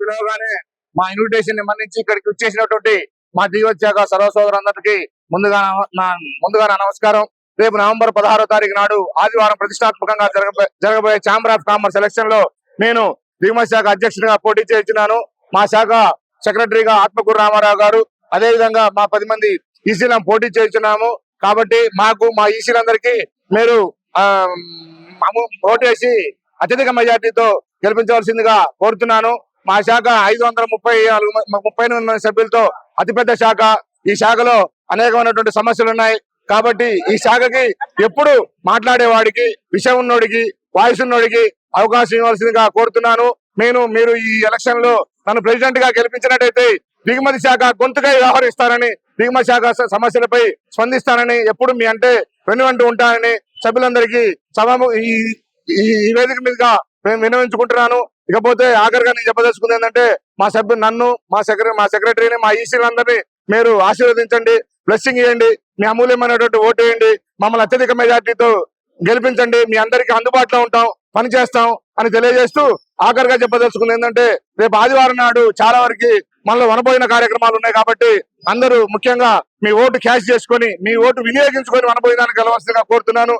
పిలవగానే మా ఇన్విటేషన్ మన్నించి ఇక్కడికి వచ్చేసినటువంటి మా దిగొచ్చాక సర్వ సోదరులందరికీ ముందుగా నా- ముందుగా నా నమస్కారం. రేపు నవంబర్ పదహారో తారీఖు నాడు ఆదివారం ప్రతిష్టాత్మకంగా జరగబోయే జరగబోయే ఛాంబర్ ఆఫ్ కామర్స్ ఎలక్షన్లో నేను దిగుమతి శాఖ అధ్యక్షుడిగా పోటీ చేస్తున్నాను మా శాఖ సెక్రటరీగా ఆత్మకూరు రామారావు గారు అదే విధంగా మా పది మంది ఈసీలను పోటీ చేస్తున్నాము కాబట్టి మాకు మా ఈసీలందరికీ మీరు ఓటేసి అత్యధిక మెజార్టీతో గెలిపించవలసిందిగా కోరుతున్నాను. మా శాఖ ఐదు వందల ముప్పై నాలుగు ముప్పై ఎనిమిది మంది సభ్యులతో అతిపెద్ద శాఖ. ఈ శాఖలో అనేకమైనటువంటి సమస్యలు ఉన్నాయి. కాబట్టి ఈ శాఖకి ఎప్పుడు మాట్లాడేవాడికి విషయం ఉన్నోడికి వాయిస్ ఉన్నోడికి అవకాశం ఇవ్వాల్సిందిగా కోరుతున్నాను. నేను మీరు ఈ ఎలక్షన్లో నన్ను ప్రెసిడెంట్గా గెలిపించినట్టయితే దిగుమతి శాఖ గొంతుగా వ్యవహరిస్తానని దిగుమతి శాఖ సమస్యలపై స్పందిస్తానని ఎప్పుడు మీ అంటే వెనువంటి ఉంటానని సభ్యులందరికీ సభ ఈ వేదిక మీదుగా మేము వినవించుకుంటున్నాను ఇకపోతే ఆఖరిగా నేను చెప్పదలుచుకుంది ఏంటంటే మా సభ్యులు నన్ను మా సెక్రటరీ మా సెక్రటరీని మా ఈసీలందరినీ మీరు ఆశీర్వదించండి బ్లెస్సింగ్ ఇవ్వండి మీ అమూల్యమైనటువంటి ఓటు వేయండి మమ్మల్ని అత్యధిక మెజార్టీతో గెలిపించండి మీ అందరికీ అందుబాటులో ఉంటాం పని చేస్తాం అని తెలియజేస్తూ ఆఖరిగా చెప్పదలుచుకుంది ఏంటంటే రేపు ఆదివారం నాడు చాలా వరకు మనలో వనపోయిన కార్యక్రమాలు ఉన్నాయి కాబట్టి అందరూ ముఖ్యంగా మీ ఓటు క్యాష్ చేసుకొని మీ ఓటు వినియోగించుకొని వనపోయినానికి గెలవలసిందిగా కోరుతున్నాను.